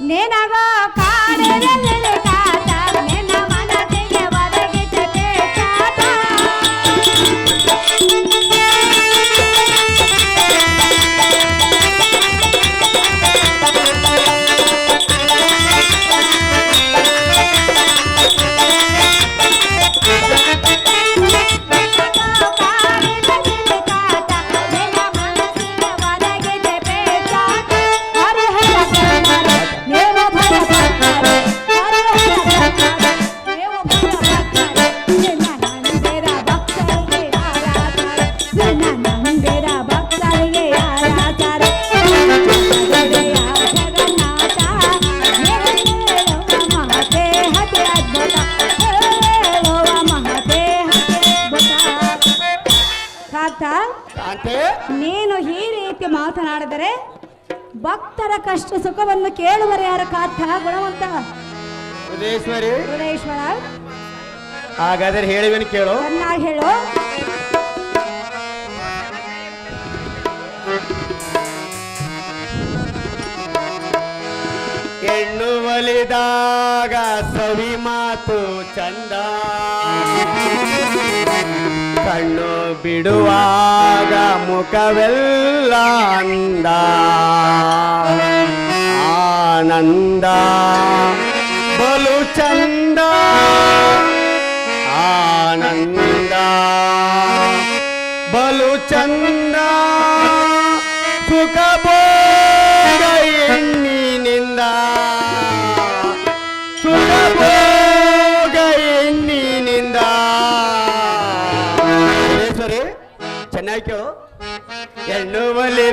ನೇನಾಗೋ ಕಾಡಲಲ್ಲಿ ಮಾತನಾಡಿದರೆ ಭಕ್ತರ ಕಷ್ಟ ಸುಖವನ್ನು ಕೇಳುವರೆ ಯಾರ ಕಾಥ ಗುಣವಂತ ಹೃದಯೇಶ್ವರಿ ಹೃದಯೇಶ್ವರ ಹಾಗಾದ್ರೆ ಹೇಳಿವೇನು ಕೇಳು. ಚೆನ್ನಾಗಿ ಹೇಳು. ಹೆಣ್ಣು ಒಲಿದಾಗ ಸವಿ ಮಾತು ಚಂದ. ಕಣ್ಣು ಬಿಡುವಾಗ ಮುಖವೆಲ್ಲ ಅಂದ ಆನಂದ ಬಲು ಚಂದ ಆನಂದ ಬಲು ಚಂದ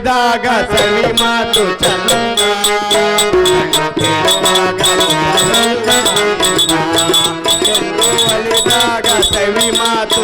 ಒಲಿದಾಗ ಸವಿ ಮಾತು ಚಂದ ಹೆಣ್ಣು ಒಲಿದಾಗ ಸವಿ ಮಾತು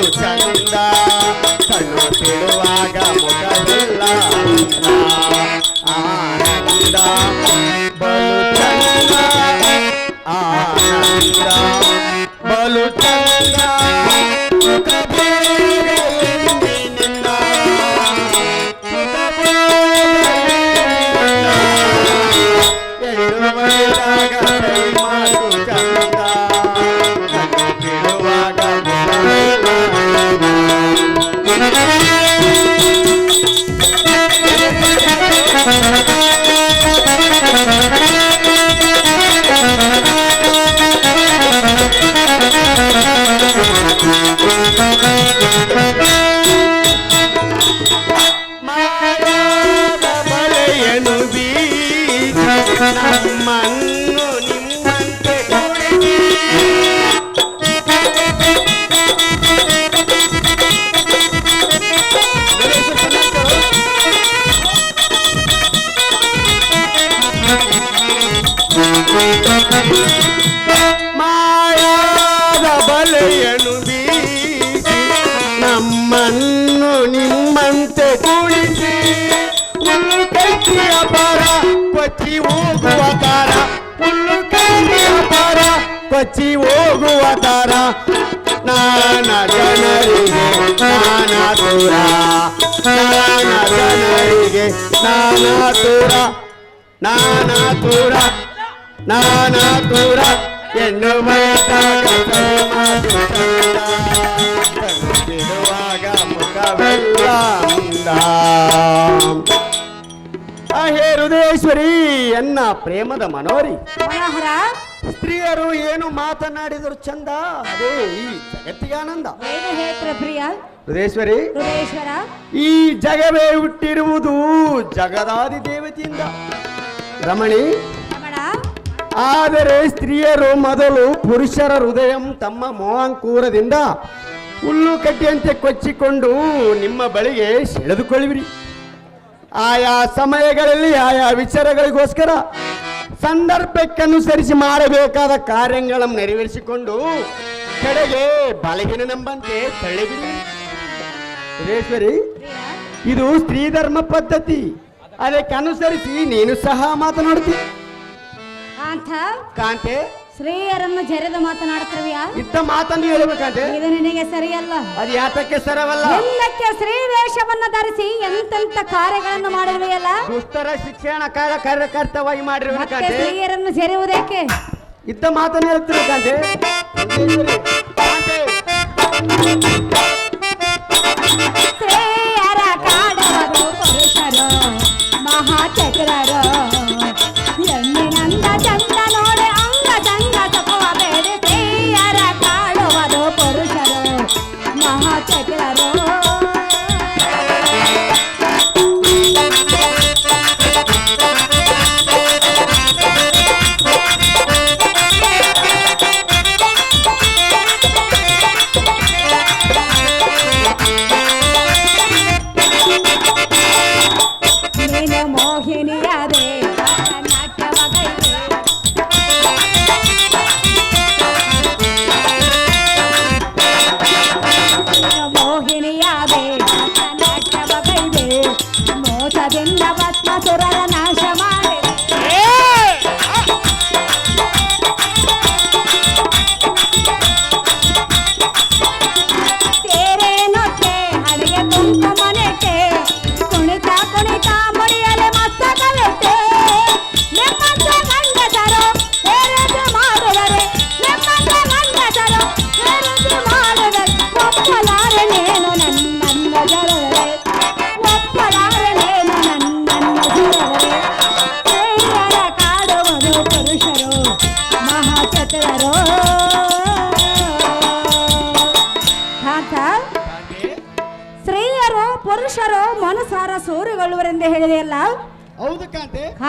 ಮಾಯಾದ ಬಲೆಯನು ಬೀಸಿ ನಮ್ಮನ್ನು ನಿಮ್ಮಂತೆ ಕುಳಿಸಿ ಹುಲ್ಲು ಕೈಯ ಪರ ಕೊಚ್ಚಿ ಹೋಗುವ ತರ ಹುಲ್ಲು ಕೈಯ ಪರ ಕೊಚ್ಚಿ ಹೋಗುವ ನಾನಾ ಜನರಿಗೆ, ನಾನಾ ನಾನಾ ಜನರಿಗೆ ನಾನಾ ದೂರ ನಾನಾ ದೂರ. ನಾನಾ ದೂರ ಎನ್ನು ಮಾತಾಡುವಾಗ ಮುಖವೆಲ್ಲ ಹೇ ಹೃದಯೇಶ್ವರಿ ಎನ್ನ ಪ್ರೇಮದ ಮನೋರಿ. ಮನೋಹರ. ಸ್ತ್ರೀಯರು ಏನು ಮಾತನಾಡಿದರು ಚಂದ ಅದೇ ಈ ಜಗತ್ತಿಗೆ ಆನಂದ. ಪ್ರಿಯ ಹೃದಯೇಶ್ವರಿ ಹೃದಯೇಶ್ವರ. ಈ ಜಗವೇ ಹುಟ್ಟಿರುವುದು ಜಗದಾದಿ ದೇವತೆಯಿಂದ ರಮಣ ಆದರೆ ಸ್ತ್ರೀಯರು ಮೊದಲು ಪುರುಷರ ಹೃದಯ ತಮ್ಮ ಮೋಹಂಕೂರದಿಂದ ಹುಲ್ಲು ಕಡ್ಡಿಯಂತೆ ಕೊಚ್ಚಿಕೊಂಡು ನಿಮ್ಮ ಬಳಿಗೆ ಸೆಳೆದುಕೊಳ್ಳುವಿರಿ ಆಯಾ ಸಮಯಗಳಲ್ಲಿ, ಆಯಾ ವಿಚಾರಗಳಿಗೋಸ್ಕರ ಸಂದರ್ಭಕ್ಕನುಸರಿಸಿ ಮಾಡಬೇಕಾದ ಕಾರ್ಯಗಳನ್ನು ನೆರವೇರಿಸಿಕೊಂಡು ಕಡೆಗೆ ಬಲಹೀನನೆಂಬಂತೆ ತಳ್ಳಿಬಿಡಿ. ಸುರೇಶ್ವರಿ ಇದು ಸ್ತ್ರೀ ಧರ್ಮ ಪದ್ಧತಿ. ಅದಕ್ಕೆ ಅನುಸರಿಸಿ ನೀನು ಸಹ ಮಾತನಾಡುತ್ತಿ. ಅಂತ ಕಾಂತೆ. ಸ್ತ್ರೀಯರನ್ನು ಜರೆದು ಮಾತನಾಡುತ್ತಿರುವೆಯಾ ಇದ್ದ ಮಾತನ್ನು ಹೇಳಬೇಕಂತೆ ಇದು ನಿನಗೆ ಸರಿಯಲ್ಲ. ಅದು ಯಾತಕ್ಕೆ ಸರವಲ್ಲ? ಎಲ್ಲಕ್ಕೆ ಶ್ರೀ ವೇಷವನ್ನ ಧರಿಸಿ ಎಂತೆಂತ ಕಾರ್ಯಗಳನ್ನು ಮಾಡಿರುವೆಯಲ್ಲ? ದುಷ್ಟರ ಶಿಕ್ಷಣ ಕಾರ್ಯ ಕಾರ್ಯಕರ್ತವಾಗಿ ಮಾಡಿರ್ಬೇಕಂತೆ ಸ್ತ್ರೀಯರನ್ನು ಜೆರೆಯುವುದೇಕೆ? ಇದ್ದ ಮಾತನ್ನು ಹೇಳ್ತಿರ್ಬೇಕಂತೆ ಸ್ತ್ರೀಯರ ಕಾಡುವರು ಪುರುಷರು ಮಹಾಚಕ್ರರು.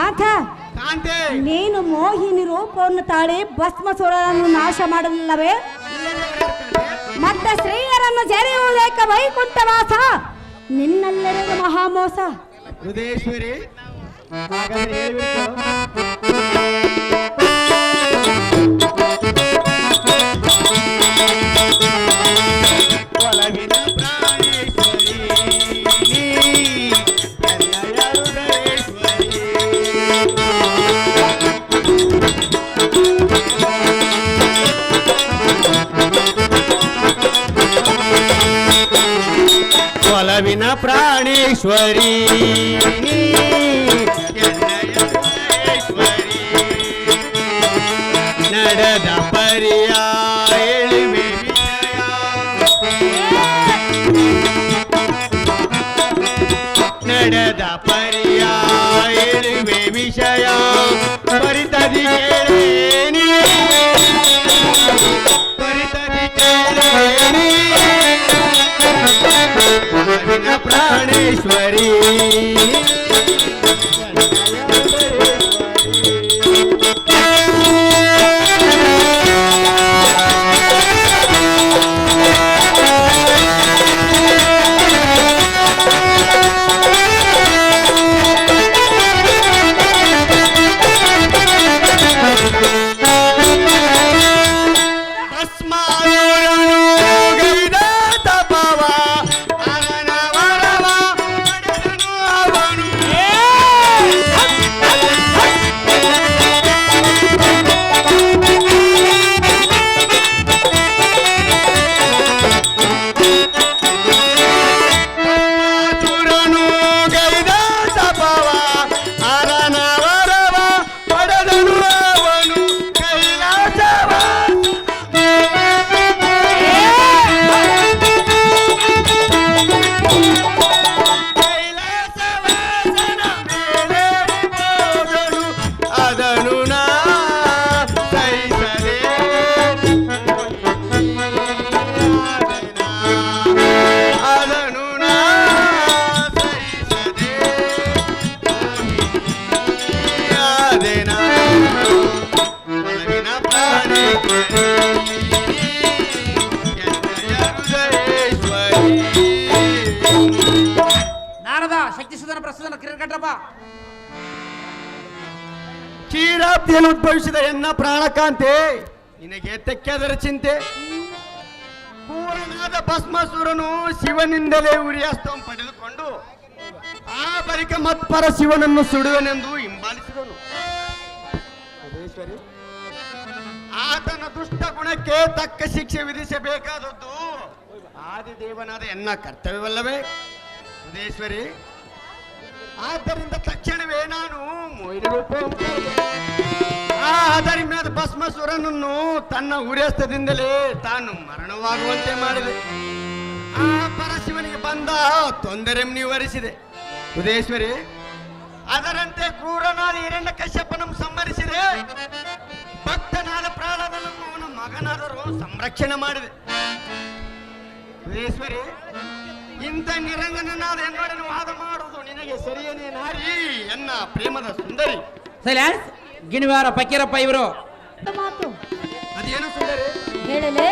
ಕಾಂತೆ ಕಾಂತೆ ನೀನು ಮೋಹಿನಿ ರೂಪವನ್ನು ತಾಳಿ ಭಸ್ಮಸುರರನ್ನು ನಾಶ ಮಾಡಲಿಲ್ಲವೇ? ಮತ್ತೆ ಸ್ತ್ರೀಯರನ್ನು ಜರೆಯುವುದೇಕ ವೈಕುಂಠವಾಸ. ನಿನ್ನಲ್ಲಿರುವ ಮಹಾಮೋಸ. ಹೃದಯೇಶ್ವರಿ ಹಾಗಾದ್ರೆ ಹೃದಯೇಶ್ವರಿ. ನಡೆದ ಪರಿಯ ಎಳಿವೆ ನಡೆದ ಪರಿಯ ಎಳಿವೆ ವಿಷಯ. ಪರಿತದಿ ಕೇಳೇನಿ મહેશ્વરી. ಪ್ರಾಣಕಾಂತೆ ನಿನಗೆ ತೆಕ್ಕೆದರ ಚಿಂತೆ? ಪೂರ್ಣನಾದ ಭಸ್ಮಾಸುರನು ಶಿವನಿಂದಲೇ ಉರಿಯಾಸ್ತಂ ಪಡೆದುಕೊಂಡು ಆ ಬಳಿಕ ಮತ್ಪರ ಶಿವನನ್ನು ಸುಡುವನೆಂದು ಹಿಂಬಾಲಿಸಿದನು. ಆತನ ದುಷ್ಟ ಗುಣಕ್ಕೆ ತಕ್ಕ ಶಿಕ್ಷೆ ವಿಧಿಸಬೇಕಾದದ್ದು ಆದಿದೇವನಾದ ಎನ್ನ ಕರ್ತವ್ಯವಲ್ಲವೇ? ಸುದೇಶ್ವರಿ ಆದ್ದರಿಂದ ತಕ್ಷಣವೇ ನಾನು ಆದರಿಮ್ಯಾದ ಭಸ್ಮಸುರನನ್ನು ತನ್ನ ಉರೇಸ್ತದಿಂದಲೇ ತಾನು ಮರಣವಾಗುವಂತೆ ಮಾಡಿದೆ. ಆ ಪರಶಿವನಿಗೆ ಬಂದ ತೊಂದರೆ ನಿವರಿಸಿದೆ. ಸುದೇಶ್ವರಿ ಅದರಂತೆ ಕ್ರೂರನಾದ ಹಿರಣ್ಯ ಕಶ್ಯಪನ ಸಂಹರಿಸಿದೆ. ಭಕ್ತನಾದ ಪ್ರಹ್ಲಾದನನ್ನು ಅವನ ಮಗನಾದರೂ ಸಂರಕ್ಷಣೆ ಮಾಡಿದೆ. ಸುರೇಶ್ವರಿ ಇಂಥ ನಿರಂಜನನಾದ ಎನ್ನೊಡನೆ ವಾದ ಮಾಡುವುದು ನಿನಗೆ ಸರಿಯೇನೇ ನಾರಿ ಎನ್ನ ಪ್ರೇಮದ ಸುಂದರಿ. ಗಿಣಿವಾರ ಫಕೀರಪ್ಪ ಇವರು. ಮಾತು. ಅದೇನು ಸುಂದರಿ ಹೇಳಲೆ.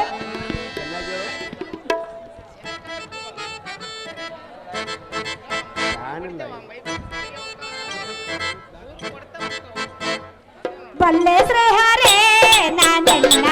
ಬಲ್ಲೆ ಶ್ರೇಹರೇ ನಾನೆನ್ನ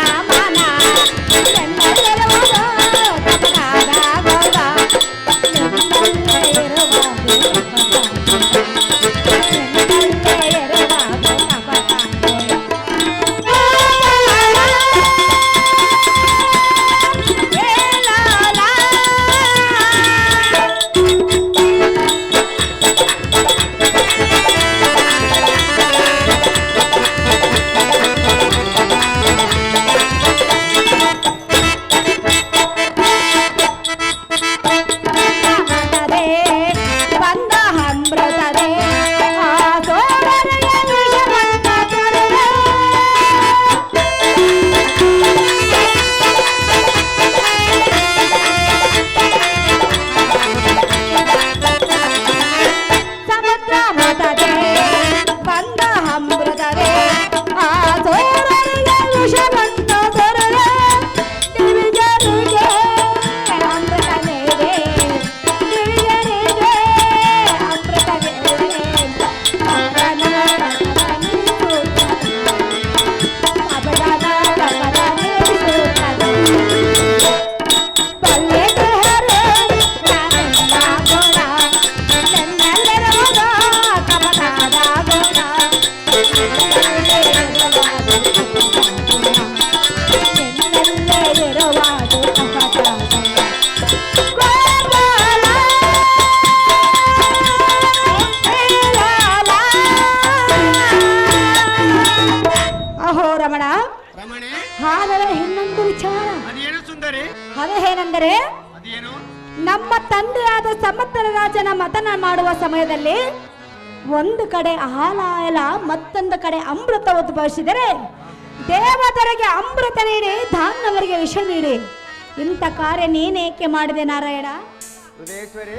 ಕಡೆ ಆಲಾಯಲ ಮತ್ತೊಂದು ಕಡೆ ಅಮೃತ ಉದ್ಭವಿಸಿದರೆ ದೇವತರಿಗೆ ಅಮೃತ ನೀಡಿ, ಧಾನ್ಯವರಿಗೆ ವಿಷ ನೀಡಿ. ಇಂಥ ಕಾರ್ಯ ನೀನೇಕೆ ಮಾಡಿದೆ ನಾರಾಯಣ? ಸುದೇಶ್ವರಿ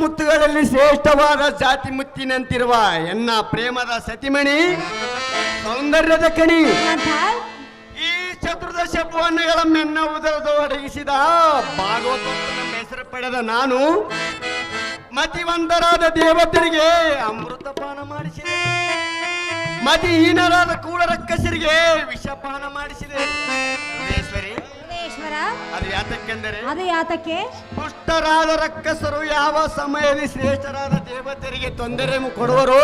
ಜಗದಲ್ಲಿ ಶ್ರೇಷ್ಠವಾದ ಜಾತಿ ಮುತ್ತಿನಂತಿರುವ ಎನ್ನ ಪ್ರೇಮದ ಸತಿಮಣಿ, ಸೌಂದರ್ಯದ ಕಣಿ, ಈ ಚತುರ್ದಶ ಭುವನಗಳ ಮೆನ್ನ ಉದರದು ಒದಗಿಸಿದ ಭಾಗವತನ ಹೆಸರು ಪಡೆದ ನಾನು, ಮತಿವಂತರಾದ ದೇವತೆರಿಗೆ ಅಮೃತಪಾನ ಮಾಡಿಸಿದೆ. ಮತಿಹೀನರಾದ ಕೂಳರಕ್ಕಸರಿಗೆ ವಿಷಪಾನ ಮಾಡಿಸಿದೆ. ಈಶ್ವರ ಅದು ಯಾತಕ್ಕೆಂದರೆ? ಅದು ಯಾತಕ್ಕೆ? ದುಷ್ಟರಾದ ರಕ್ಕಸರು ಯಾವ ಸಮಯದಲ್ಲಿ ಶ್ರೇಷ್ಠರಾದ ದೇವತೆಯರಿಗೆ ತೊಂದರೆ ಕೊಡುವರು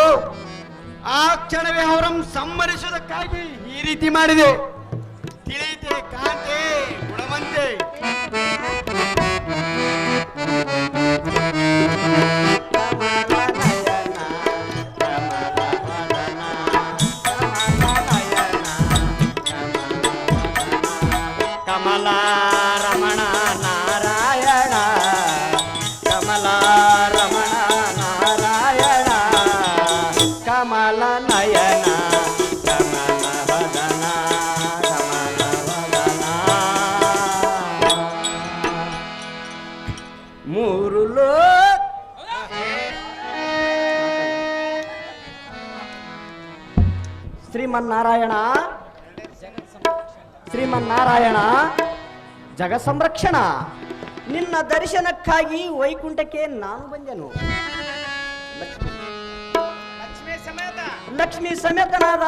ಆ ಕ್ಷಣವೇ ಅವರನ್ನು ಸಂಹರಿಸುವುದಕ್ಕಾಗಿ ಈ ರೀತಿ ಮಾಡಿದೆ. ತಿಳಿತೆ ಕಾಂತೆ ಗುಣವಂತೆ. ಸಂರಕ್ಷಣ. ನಿನ್ನ ದರ್ಶನಕ್ಕಾಗಿ ವೈಕುಂಠಕ್ಕೆ ನಾನು ಬಂದೆನು. ಲಕ್ಷ್ಮಿ ಸಮೇತನಾದ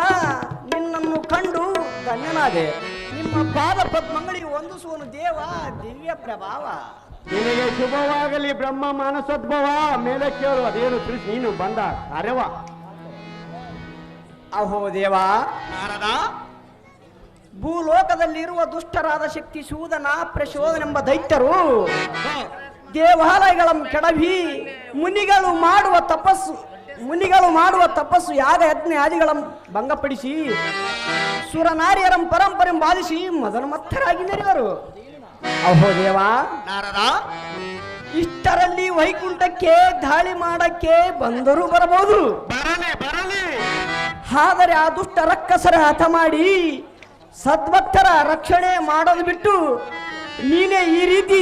ನಿನ್ನನ್ನು ಕಂಡು ಧನ್ಯನಾದೆ. ನಿಮ್ಮ ಪಾದ ಪದ್ಮಂಗಳಿ ವಂದಿಸುವನು ದೇವ ದಿವ್ಯ ಪ್ರಭಾವ. ನಿನಗೆ ಶುಭವಾಗಲಿ ಬ್ರಹ್ಮ ಮಾನಸೋದ್ಭವ. ಮೇಲೆ ಕೇಳು ಅದೇನು ತಿಳಿಸಿ ನೀನು ಬಂದ ಅರೆವ. ಅಹೋ ದೇವ. ನಾರದ. ಭೂಲೋಕದಲ್ಲಿರುವ ದುಷ್ಟರಾದ ಶಕ್ತಿ ಸೂದನ ಪ್ರಶೋಧನೆಂಬ ದೈತ್ಯರು ದೇವಾಲಯಗಳನ್ನು ಕೆಡವಿ ಮುನಿಗಳು ಮಾಡುವ ತಪಸ್ಸು ಮುನಿಗಳು ಮಾಡುವ ತಪಸ್ಸು ಯಾಗ ಯಜ್ಞ ಆದಿಗಳನ್ನು ಭಂಗಪಡಿಸಿ ಸುರನಾರಿಯರ ಪರಂಪರೆ ಬಾಧಿಸಿ ಮದನಮತ್ತರಾಗಿ ಮೆರೆದರು ಅಹೋ ದೇವ ನಾರದ ಇಷ್ಟರಲ್ಲಿ ವೈಕುಂಠಕ್ಕೆ ದಾಳಿ ಮಾಡಕ್ಕೆ ಬಂದರೂ ಬರಬಹುದು. ಬರಲಿ ಬರಲಿ. ಆದರೆ ಆ ದುಷ್ಟ ರಕ್ಕಸರ ಹಠ ಮಾಡಿ ಸದ್ಭಕ್ತರ ರಕ್ಷಣೆ ಮಾಡೋದು ಬಿಟ್ಟು ನೀನೇ ಈ ರೀತಿ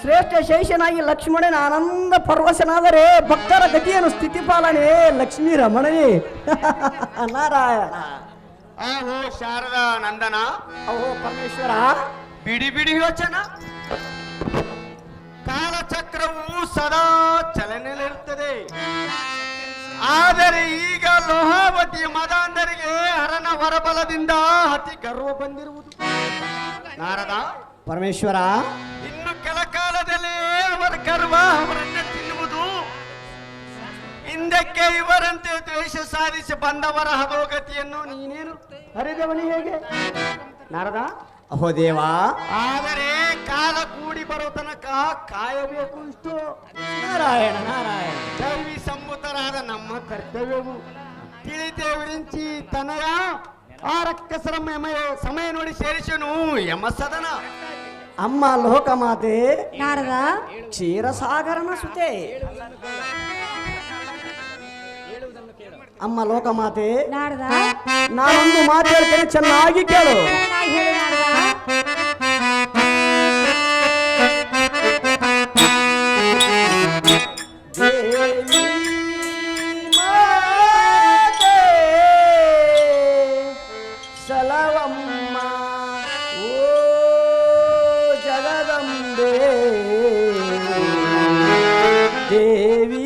ಶ್ರೇಷ್ಠ ಶೇಷನಾಗಿ ಲಕ್ಷ್ಮಣನ ಆನಂದ ಪರ್ವಶನಾದರೆ ಭಕ್ತರ ಗತಿಯನ್ನು ಸ್ಥಿತಿ ಪಾಲನೆ ಲಕ್ಷ್ಮೀ ರಮಣನೇ. ನಾರಾಯಣ. ಆಹೋ ಶಾರದಾ ನಂದನ. ಓ ಪರಮೇಶ್ವರ. ಬಿಡಿ ಬಿಡಿ ಯೋಚನ. ಕಾಲಚಕ್ರವು ಸದಾ ಚಲನೆಯಲ್ಲಿರುತ್ತದೆ. ಆದರೆ ಈಗ ಲೋಹಾವತಿ ಮದಾಂಧರಿಗೆ ಹರನ ಹೊರಬಲದಿಂದ ಅತಿ ಗರ್ವ ಬಂದಿರುವುದು. ನಾರದ ಪರಮೇಶ್ವರ. ಇನ್ನು ಕೆಲ ಕಾಲದಲ್ಲಿ ಅವರ ಗರ್ವ ಅವರನ್ನ ತಿನ್ನುವುದು. ಹಿಂದಕ್ಕೆ ಇವರಂತೆ ದ್ವೇಷ ಸಾಧಿಸಿ ಬಂದವರ ಹದೋಗತಿಯನ್ನು ನೀನೇನು? ಹರಿದವನಿ ಹೇಗೆ? ನಾರದ ಅಹೋ ದೇವಾ. ಆದರೆ ಕಾಲ ಕೂಡಿ ಬರೋ ತನಕ ಕಾಯಬೇಕು ಇಷ್ಟು. ನಾರಾಯಣ ನಾರಾಯಣ. ದೈವಿ ಸಂಬುತರಾದ ನಮ್ಮ ಕರ್ತವ್ಯವು ತಿಳಿತೇವಿರಿಂಚಿ ತನಯ ಆ ರಕ್ಕಸರ ಮಯ ಸಮಯ ನೋಡಿ ಸೇರಿಸನು ಯಮ ಸದನ ಅಮ್ಮ ಲೋಕಮಾತೆ ನಾರದ ಕ್ಷೀರಸಾಗರನ ಸುತೆ ಅಮ್ಮ ಲೋಕಮಾತೆ ನಾರದ ನಾನೊಂದು ಮಾತು ಹೇಳ್ತೇನೆ ಚೆನ್ನಾಗಿ ಕೇಳು ದೇವಿ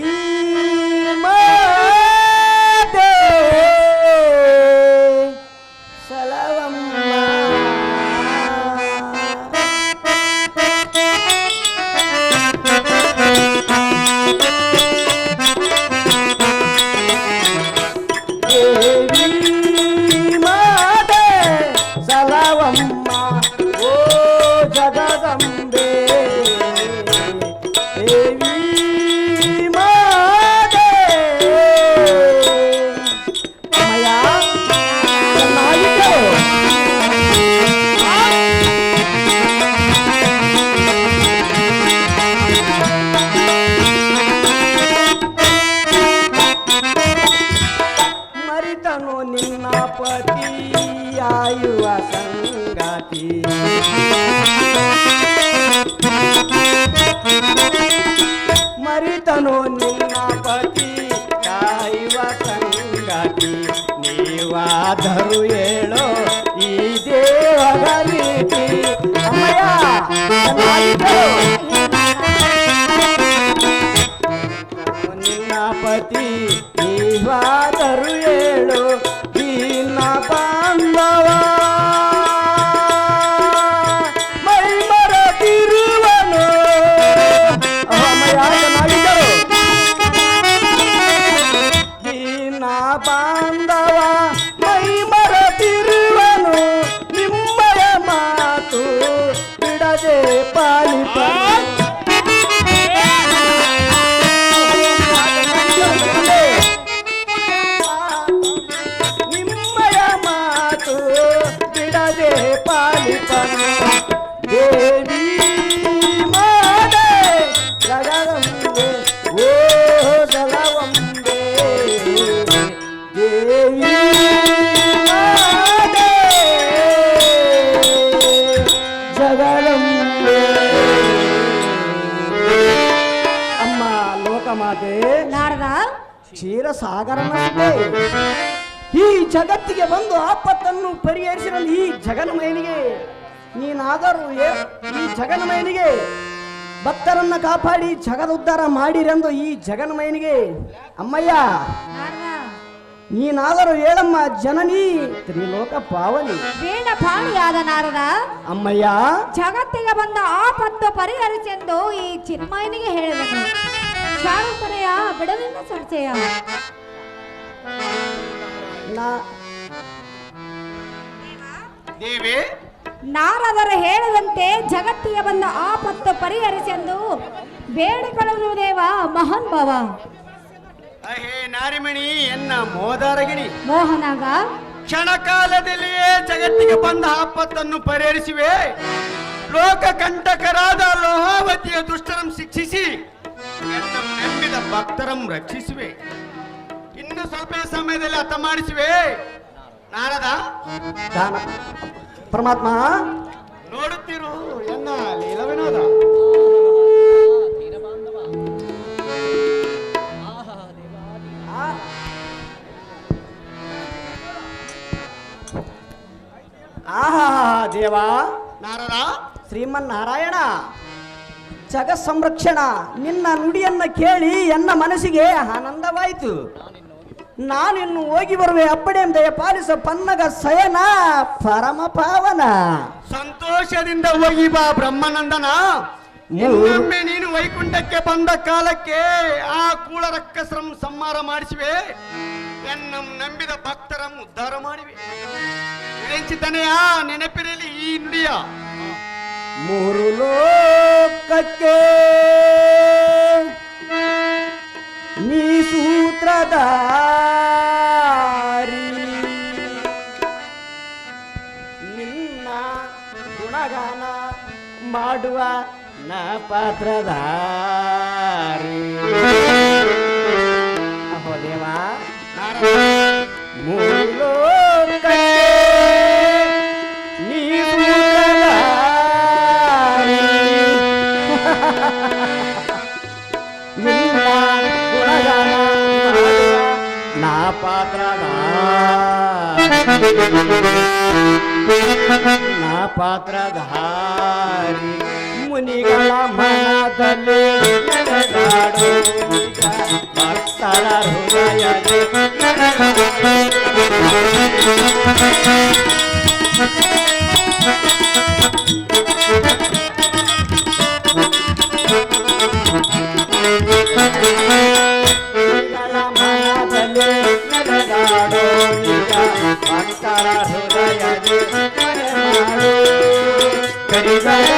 ಜಗತ್ತಿಗೆ ಬಂದು ಆಪತ್ತನ್ನು ಪರಿಹರಿಸಿದ ಈ ಜಗನ್ಮಯನಿಗೆ ನೀನಾದರೂ ಏ- ಈ ಜಗನ್ಮಯನಿಗೆ ಭಕ್ತರನ್ನ ಕಾಪಾಡಿ ಜಗದ ಉದ್ಧಾರ ಮಾಡಿರೆಂದು ಈ ಜಗನ್ಮಯನಿಗೆ ಅಮ್ಮಯ್ಯ ನಾರದ ನೀನಾದರೂ ಹೇಳಮ್ಮ ಜನನಿ ತ್ರಿಲೋಕ ಪಾವನಿ ವೀಣ ಪಾಣಿಯಾದ ನಾರದ ಅಮ್ಮಯ್ಯ. ಜಗತ್ತಿಗೆ ಬಂದ ಆಪತ್ತು ಪರಿಹರಿಸೆಂದು ಈ ಚಿನ್ಮಯನಿಗೆ ಹೇಳಿದನು. ಶಾರುತನೆಯ ಬಿಡಲಿನ ಸಂಚಯ ದೇವಿ ನಾರದರು ಹೇಳದಂತೆ ಜಗತ್ತಿಗೆ ಬಂದ ಆಪತ್ತು ಪರಿಹರಿಸೆಂದು ಬೇಡಿಕೊಳ್ಳಲು ದೇವ ಮಹಾನ್ ಭಾವ. ಅಹೇ ನಾರಿಮಣಿ ಎನ್ನ ಮೋದಾರಗಿಣಿ. ಮೋಹನಾಗ. ಕ್ಷಣಕಾಲದಲ್ಲಿಯೇ ಜಗತ್ತಿಗೆ ಬಂದ ಆಪತ್ತನ್ನು ಪರಿಹರಿಸಿವೆ. ಲೋಕ ಕಂಟಕರಾದ ಲೋಹಾವತಿಯ ದುಷ್ಟರಂ ಶಿಕ್ಷಿಸಿ ನಂಬಿದ ಭಕ್ತರಂ ರಕ್ಷಿಸುವೆ. ಸ್ವಲ್ಪ ಸಮಯದಲ್ಲಿ ಅರ್ಥ ಮಾಡಿಸುವೆ. ನಾರದ? ದಾನ. ಪರಮಾತ್ಮ. ನೋಡುತ್ತಿರು. ಎನ್ನ ಲೀಲ ವಿನೋದ ಆಹಾ ದೇವಾ. ನಾರದ? ಶ್ರೀಮನ್ನಾರಾಯಣ. ಜಗ ಸಂರಕ್ಷಣ ನಿನ್ನ ನುಡಿಯನ್ನ ಕೇಳಿ ಎನ್ನ ಮನಸ್ಸಿಗೆ ಆನಂದವಾಯಿತು. ನಾನಿನ್ನು ಹೋಗಿ ಬರುವೆ. ಅಪ್ಪಡೆಂದ ಪಾಲಿಸ ಪನ್ನಗ ಸಯನ ಪರಮ ಪಾವನ. ಸಂತೋಷದಿಂದ ಹೋಗಿ ಬಾ ಬ್ರಹ್ಮನಂದನ. ಇನ್ನೊಮ್ಮೆ ನೀನು ವೈಕುಂಠಕ್ಕೆ ಬಂದ ಕಾಲಕ್ಕೆ ಆ ಕೂಳ ರಕ್ಕಸರಂ ಸಂಹಾರ ಮಾಡಿಸುವೆ. ಎನ್ನ ನಂಬಿದ ಭಕ್ತರಂ ಉದ್ಧಾರ ಮಾಡಿವೆ. ವಿರಂಚಿತನೆಯ ನೆನಪಿರಲಿ ಈ ನುಡಿಯ. ಮೂರು ಲೋಕಕ್ಕೆ ನೀ ಸೂತ್ರಧಾರಿ ನಿನ್ನ ಗುಣಗಾನ ಮಾಡುವ ನ ಪಾತ್ರಧಾರಿ ದೇವಾ. ಮೂರು ನಾ ಪಾತ್ರದ ನಾ ಪಾತ್ರಧಾರಿ ಮುನಿಗಳ ಮನದಲ್ಲಿ ನಡೆದಾಡು ನಿಜ ಭಕ್ತರ ಹೃದಯದಲ್ಲಿ ಮುನಿಗಳ Amen.